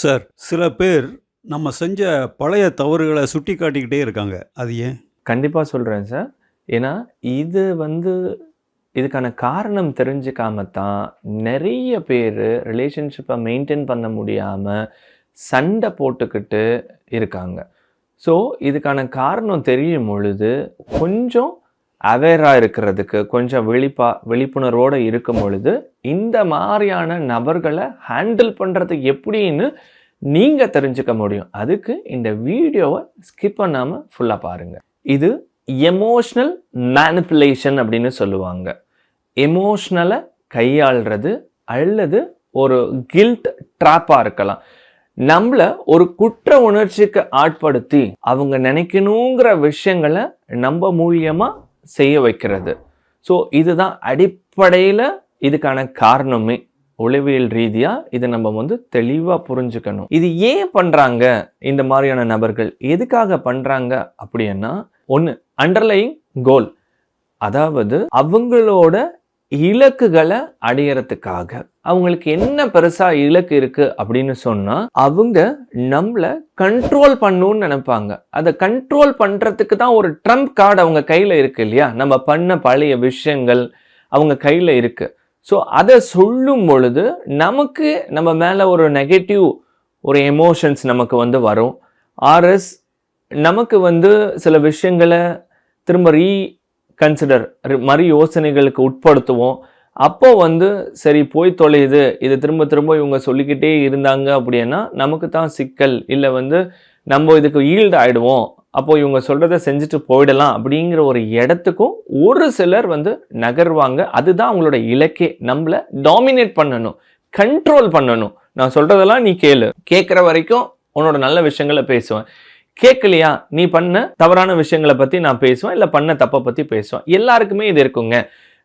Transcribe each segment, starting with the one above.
Sir சில பேர் நம்ம செஞ்ச பழைய தவறுகளை சுட்டி காட்டிக்கிட்டே இருக்காங்க. அது ஏன்? கண்டிப்பாக சொல்கிறேன் சார். ஏன்னா இது வந்து இதுக்கான காரணம் தெரிஞ்சுக்காம தான் நிறைய பேர் ரிலேஷன்ஷிப்பை மெயின்டைன் பண்ண முடியாமல் சண்டை போட்டுக்கிட்டு இருக்காங்க. ஸோ இதுக்கான காரணம் தெரியும் பொழுது கொஞ்சம் அவேராக இருக்கிறதுக்கு கொஞ்சம் விழிப்பா விழிப்புணர்வோடு இருக்கும் பொழுது இந்த மாதிரியான நபர்களை ஹேண்டில் பண்ணுறது எப்படின்னு நீங்கள் தெரிஞ்சுக்க முடியும். அதுக்கு இந்த வீடியோவை ஸ்கிப் பண்ணாமல் ஃபுல்லாக பாருங்கள் இது எமோஷ்னல் மேனிப்புலேஷன் அப்படின்னு சொல்லுவாங்க. எமோஷ்னலை கையாளுறது அல்லது ஒரு கில்ட் ட்ராப்பாக இருக்கலாம். நம்மளை ஒரு குற்ற உணர்ச்சிக்கு ஆட்படுத்தி அவங்க நினைக்கணுங்கிற விஷயங்களை நம்ம மூலியமாக செய்ய வைக்கிறது. ஸோ இதுதான் அடிப்படையில் இதுக்கான காரணமே. உளவியல் ரீதியாக இதை நம்ம வந்து தெளிவாக புரிஞ்சுக்கணும். இது ஏன் பண்ணுறாங்க இந்த மாதிரியான நபர்கள்? எதுக்காக பண்ணுறாங்க அப்படின்னா ஒன்று அண்டர்லைங் கோல் அதாவது அவங்களோட இலக்குகளை அடையறதுக்காக அவங்களுக்கு என்ன பெருசா இலக்கு இருக்கு அப்படின்னு சொன்னா அவங்க நம்மளை கண்ட்ரோல் பண்ணணும்னு நினைப்பாங்க. அதை கண்ட்ரோல் பண்றதுக்கு தான் ஒரு ட்ரம்ப் கார்டு அவங்க கையில இருக்கு இல்லையா? நம்ம பண்ண பழைய விஷயங்கள் அவங்க கையில இருக்கு. ஸோ அதை சொல்லும் பொழுது நமக்கு நம்ம மேல ஒரு நெகட்டிவ் ஒரு எமோஷன்ஸ் நமக்கு வந்து வரும். ஆர்எஸ் நமக்கு வந்து சில விஷயங்களை திரும்ப ரீ கன்சிடர் மறு யோசனைகளுக்கு உட்படுத்துவோம். அப்போ வந்து சரி போய் தொலையுது. இது திரும்ப திரும்ப இவங்க சொல்லிக்கிட்டே இருந்தாங்க அப்படின்னா நமக்கு தான் சிக்கல். இல்லை வந்து நம்ம இதுக்கு ஈல்டு ஆகிடுவோம் அப்போது இவங்க சொல்கிறத செஞ்சுட்டு போயிடலாம் அப்படிங்கிற ஒரு இடத்துக்கும் ஒரு சிலர் வந்து நகர்வாங்க. அதுதான் அவங்களோட இலக்கே. நம்மளை டாமினேட் பண்ணணும். கண்ட்ரோல் பண்ணணும். நான் சொல்கிறதெல்லாம் நீ கேளு. கேட்குற வரைக்கும் உன்னோட நல்ல விஷயங்களை பேசுவேன். கேட்கலையா நீ பண்ண தவறான விஷயங்களை பற்றி நான் பேசுவேன் இல்லை பண்ண தப்பை பற்றி பேசுவேன். எல்லாருக்குமே இது இருக்குங்க.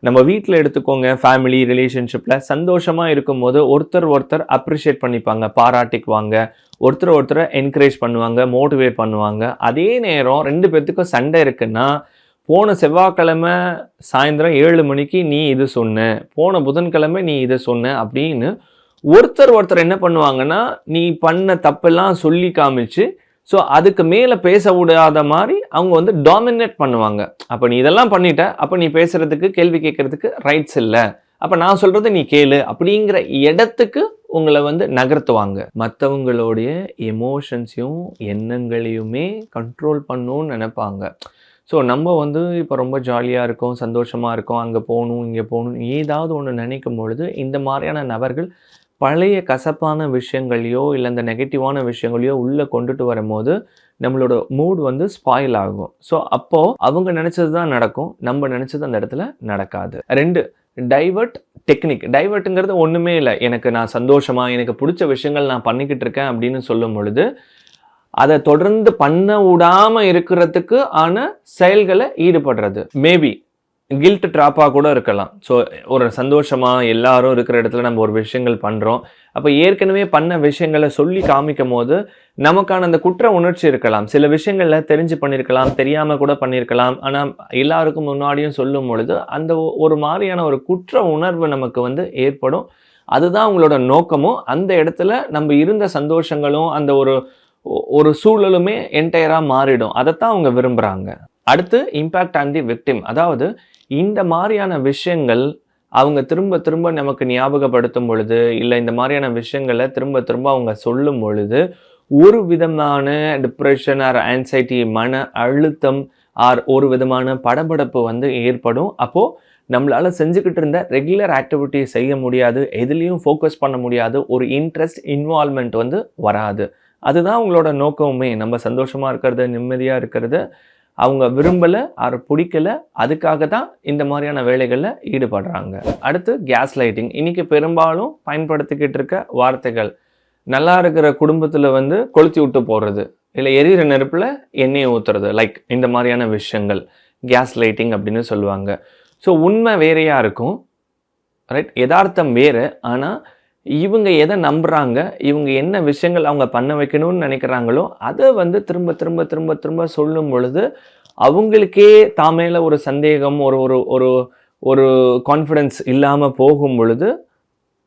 நம்ம வீட்டில் எடுத்துக்கோங்க ஃபேமிலி ரிலேஷன்ஷிப்பில் சந்தோஷமாக இருக்கும்போது ஒருத்தர் ஒருத்தர் அப்ரிஷியேட் பண்ணிப்பாங்க. பாராட்டிக்குவாங்க. ஒருத்தர் ஒருத்தரை என்கரேஜ் பண்ணுவாங்க மோட்டிவேட் பண்ணுவாங்க. அதே நேரம் ரெண்டு பேர்த்துக்கும் சண்டை இருக்குன்னா போன செவ்வாய்க்கிழமை சாயந்தரம் ஏழு மணிக்கு நீ இது சொன்ன போன புதன்கிழமை நீ இதை சொன்ன அப்படின்னு ஒருத்தர் ஒருத்தர் என்ன பண்ணுவாங்கன்னா நீ பண்ண தப்பெல்லாம் சொல்லி காமிச்சு ஸோ அதுக்கு மேலே பேச விடாத மாதிரி அவங்க வந்து டாமினேட் பண்ணுவாங்க. அப்போ நீ இதெல்லாம் பண்ணிட்ட அப்போ நீ பேசுறதுக்கு கேள்வி கேட்கறதுக்கு ரைட்ஸ் இல்லை. அப்போ நான் சொல்றது நீ கேளு அப்படிங்கிற இடத்துக்கு உங்களை வந்து நகர்த்துவாங்க. மற்றவங்களுடைய எமோஷன்ஸையும் எண்ணங்களையுமே கண்ட்ரோல் பண்ணணும்னு நினைப்பாங்க. ஸோ நம்ம வந்து இப்போ ரொம்ப ஜாலியாக இருக்கோம் சந்தோஷமாக இருக்கோம் அங்கே போகணும் இங்கே போகணும் ஏதாவது ஒன்று நினைக்கும் பொழுது இந்த மாதிரியான நபர்கள் பழைய கசப்பான விஷயங்களையோ இல்லை இந்த நெகட்டிவான விஷயங்களையோ உள்ளே கொண்டுட்டு வரும்போது நம்மளோட மூட் வந்து ஸ்பாயில் ஆகும். ஸோ அப்போது அவங்க நினச்சது தான் நடக்கும். நம்ம நினச்சது அந்த இடத்துல நடக்காது. ரெண்டு டைவர்ட் டெக்னிக் டைவர்ட்டுங்கிறது ஒன்றுமே இல்லை. எனக்கு நான் சந்தோஷமாக எனக்கு பிடிச்ச விஷயங்கள் நான் பண்ணிக்கிட்டு இருக்கேன் அப்படின்னு சொல்லும் பொழுது அதை தொடர்ந்து பண்ண விடாமல் இருக்கிறதுக்கு ஆன செயல்களை ஈடுபடுறது. மேபி கில்ட் ட்ராப்பாக கூட இருக்கலாம். ஸோ ஒரு சந்தோஷமாக எல்லாரும் இருக்கிற இடத்துல நம்ம ஒரு விஷயங்கள் பண்ணுறோம் அப்போ ஏற்கனவே பண்ண விஷயங்களை சொல்லி காமிக்கும் போது நமக்கான அந்த குற்ற உணர்ச்சி இருக்கலாம். சில விஷயங்களில் தெரிஞ்சு பண்ணியிருக்கலாம் தெரியாமல் கூட பண்ணியிருக்கலாம் ஆனால் எல்லாருக்கும் முன்னாடியும் சொல்லும் பொழுது அந்த ஒ- ஒரு மாதிரியான ஒரு குற்ற உணர்வு நமக்கு வந்து ஏற்படும். அதுதான் உங்களோட நோக்கமும் அந்த இடத்துல நம்ம இருந்த சந்தோஷங்களும் அந்த ஒரு ஒ- ஒரு சூழலுமே என்டையராக மாறிடும். அதைத்தான் அவங்க விரும்புகிறாங்க அடுத்து இம்பேக்ட் ஆன் தி விக்டிம் அதாவது இந்த மாதிரியான விஷயங்கள் அவங்க திரும்ப திரும்ப நமக்கு ஞாபகப்படுத்தும் பொழுது இல்லை இந்த மாதிரியான விஷயங்களை திரும்ப திரும்ப அவங்க சொல்லும் பொழுது ஒரு விதமான டிப்ரெஷன் ஆர் ஆன்சைட்டி மன அழுத்தம் ஆர் ஒரு விதமான படபடப்பு வந்து ஏற்படும். அப்போது நம்மளால் செஞ்சுக்கிட்டு இருந்த ரெகுலர் ஆக்டிவிட்டி செய்ய முடியாது எதுலேயும் ஃபோக்கஸ் பண்ண முடியாது ஒரு இன்ட்ரெஸ்ட் இன்வால்மெண்ட் வந்து வராது. அதுதான் அவங்களோட நோக்கமுமே. நம்ம சந்தோஷமாக இருக்கிறது நிம்மதியாக இருக்கிறது. அவங்க விரும்பலை ஆர் பிடிக்கல அதுக்காக தான் இந்த மாதிரியான வேலைகளில் ஈடுபடுறாங்க. அடுத்து கேஸ் லைட்டிங் இன்றைக்கி பெரும்பாலும் பயன்படுத்திக்கிட்டு இருக்க வார்த்தைகள் நல்லா இருக்கிற குடும்பத்தில் வந்து கொளுத்தி விட்டு போடுறது இல்லை எரியிற நெருப்பில் எண்ணெயை ஊற்றுறது லைக் இந்த மாதிரியான விஷயங்கள் கேஸ் லைட்டிங் அப்படின்னு சொல்லுவாங்க. ஸோ உண்மை வேறையாக இருக்கும். ரைட் யதார்த்தம் வேறு ஆனால் இவங்க எதை நம்புகிறாங்க இவங்க என்ன விஷயங்கள் அவங்க பண்ண வைக்கணும்னு நினைக்கிறாங்களோ அதை வந்து திரும்ப திரும்ப திரும்ப திரும்ப சொல்லும் பொழுது அவங்களுக்கே தாமேல ஒரு சந்தேகம் ஒரு ஒரு ஒரு ஒரு கான்ஃபிடென்ஸ் இல்லாமல் போகும் பொழுது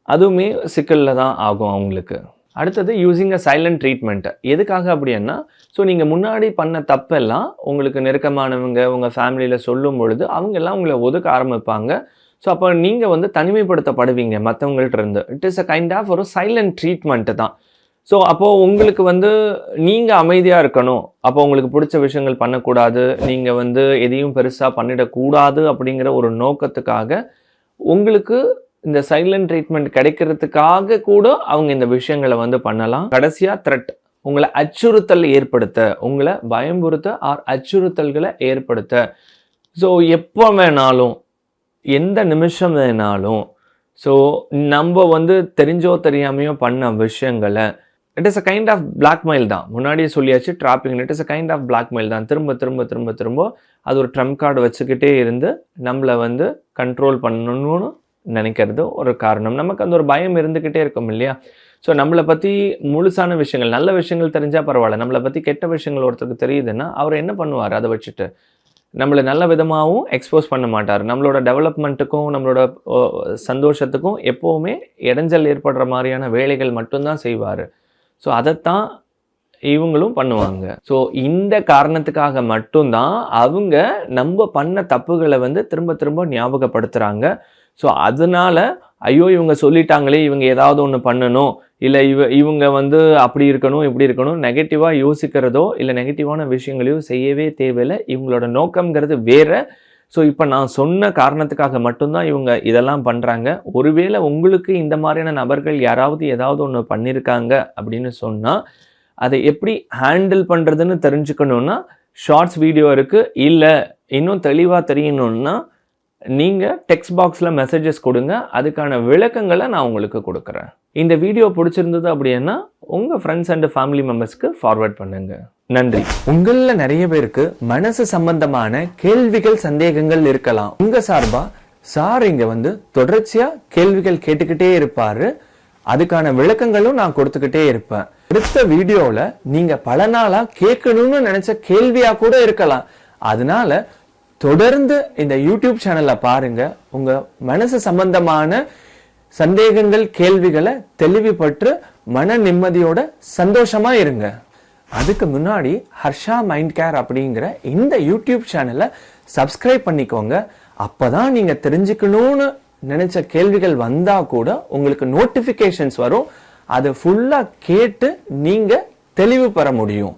அதுவுமே சிக்கலில் தான் ஆகும் அவங்களுக்கு. அடுத்தது யூஸிங் அ சைலண்ட் ட்ரீட்மெண்ட் எதுக்காக அப்படின்னா ஸோ நீங்கள் முன்னாடி பண்ண தப்பெல்லாம் உங்களுக்கு நெருக்கமானவங்க உங்கள் ஃபேமிலியில் சொல்லும் பொழுது அவங்க எல்லாம் உங்களை ஒதுக்க ஆரம்பிப்பாங்க. ஸோ அப்போ நீங்கள் வந்து தனிமைப்படுத்தப்படுவீங்க மற்றவங்கள்ட்ட இருந்து it is a kind of ஒரு சைலண்ட் ட்ரீட்மெண்ட்டு தான். ஸோ அப்போது உங்களுக்கு வந்து நீங்கள் அமைதியாக இருக்கணும். அப்போ உங்களுக்கு பிடிச்ச விஷயங்கள் பண்ணக்கூடாது. நீங்கள் வந்து எதையும் பெருசாக பண்ணிடக்கூடாது அப்படிங்கிற ஒரு நோக்கத்துக்காக உங்களுக்கு இந்த சைலண்ட் ட்ரீட்மெண்ட் கிடைக்கிறதுக்காக கூட அவங்க இந்த விஷயங்களை வந்து பண்ணலாம். கடைசியாக த்ரெட் உங்களை அச்சுறுத்தல் ஏற்படுத்த உங்களை பயம்புறுத்த ஆர் அச்சுறுத்தல்களை ஏற்படுத்த. ஸோ எப்போ வேணாலும் எந்த நிமிஷம் வேணாலும். ஸோ நம்ம வந்து தெரிஞ்சோ தெரியாமையோ பண்ண விஷயங்களை it is a kind of blackmail தான். முன்னாடியே சொல்லியாச்சு trapping it is a kind of blackmail தான். திரும்ப திரும்ப திரும்ப திரும்ப அது ஒரு ட்ரம்ப் கார்டு வச்சுக்கிட்டே இருந்து நம்மளை வந்து கண்ட்ரோல் பண்ணணும்னு நினைக்கிறது ஒரு காரணம். நமக்கு அந்த ஒரு பயம் இருந்துக்கிட்டே இருக்கும் இல்லையா? ஸோ நம்மளை பற்றி முழுசான விஷயங்கள் நல்ல விஷயங்கள் தெரிஞ்சால் பரவாயில்ல. நம்மளை பற்றி கெட்ட விஷயங்கள் ஒருத்தருக்கு தெரியுதுன்னா அவர் என்ன பண்ணுவார்? அதை வச்சுட்டு நம்மளை நல்ல விதமாகவும் எக்ஸ்போஸ் பண்ண மாட்டார். நம்மளோட டெவலப்மெண்ட்டுக்கும் நம்மளோட சந்தோஷத்துக்கும் எப்போவுமே இடைஞ்சல் ஏற்படுற மாதிரியான வேலைகள் மட்டும்தான் செய்வார். ஸோ அதைத்தான் இவங்களும் பண்ணுவாங்க. ஸோ இந்த காரணத்துக்காக மட்டும்தான் அவங்க நம்ம பண்ண தப்புகளை வந்து திரும்ப திரும்ப ஞாபகப்படுத்துகிறாங்க ஸோ அதனால ஐயோ இவங்க சொல்லிட்டாங்களே இவங்க ஏதாவது ஒன்று பண்ணணும். இல்லை இவ இவங்க வந்து அப்படி இருக்கணும் இப்படி இருக்கணும் நெகட்டிவாக யோசிக்கிறதோ இல்லை நெகட்டிவான விஷயங்களையோ செய்யவே தேவையில்லை. இவங்களோட நோக்கம்ங்கிறது வேறு. ஸோ இப்போ நான் சொன்ன காரணத்துக்காக மட்டும்தான் இவங்க இதெல்லாம் பண்ணுறாங்க ஒருவேளை உங்களுக்கு இந்த மாதிரியான நபர்கள் யாராவது ஏதாவது ஒன்று பண்ணியிருக்காங்க அப்படின்னு சொன்னால் அதை எப்படி ஹேண்டில் பண்ணுறதுன்னு தெரிஞ்சுக்கணுன்னா ஷார்ட்ஸ் வீடியோ இருக்குது இல்லை இன்னும் தெளிவாக தெரியணுன்னா நீங்கள் டெக்ஸ்ட் பாக்ஸில் மெசேஜஸ் கொடுங்க. அதுக்கான விளக்கங்களை நான் உங்களுக்கு கொடுக்குறேன். இந்த வீடியோ பிடிச்சிருந்தது அப்படின்னா உங்கள் ஃப்ரெண்ட்ஸ் அண்ட் ஃபேமிலி மெம்பர்ஸ்க்கு ஃபார்வர்ட் பண்ணுங்க. நன்றி. உங்களில் நிறைய பேருக்கு மனசு சம்பந்தமான கேள்விகள் சந்தேகங்கள் இருக்கலாம். உங்க சார்பாக சார் இங்கே வந்து தொடர்ச்சியாக கேள்விகள் கேட்டுக்கிட்டே இருப்பார். அதுக்கான விளக்கங்களும் நான் கொடுத்துக்கிட்டே இருப்பேன். அடுத்த வீடியோவில் நீங்கள் பல நாளாக கேட்கணும்னு நினச்ச கேள்வியாக கூட இருக்கலாம். அதனால தொடர்ந்து இந்த யூடியூப் சேனலை பாருங்க. உங்க மனசு சம்பந்தமான சந்தேகங்கள் கேள்விகளை தெளிவுபற்று மன நிம்மதியோட சந்தோஷமா இருங்க. அதுக்கு முன்னாடி ஹர்ஷா மைண்ட் கேர் அப்படிங்கிற இந்த யூடியூப் சேனலை சப்ஸ்கிரைப் பண்ணிக்கோங்க. அப்பதான் நீங்க தெரிஞ்சுக்கணும்னு நினைச்ச கேள்விகள் வந்தா கூட உங்களுக்கு நோட்டிபிகேஷன்ஸ் வரும். அதை ஃபுல்லா கேட்டு நீங்க தெளிவு பெற முடியும்.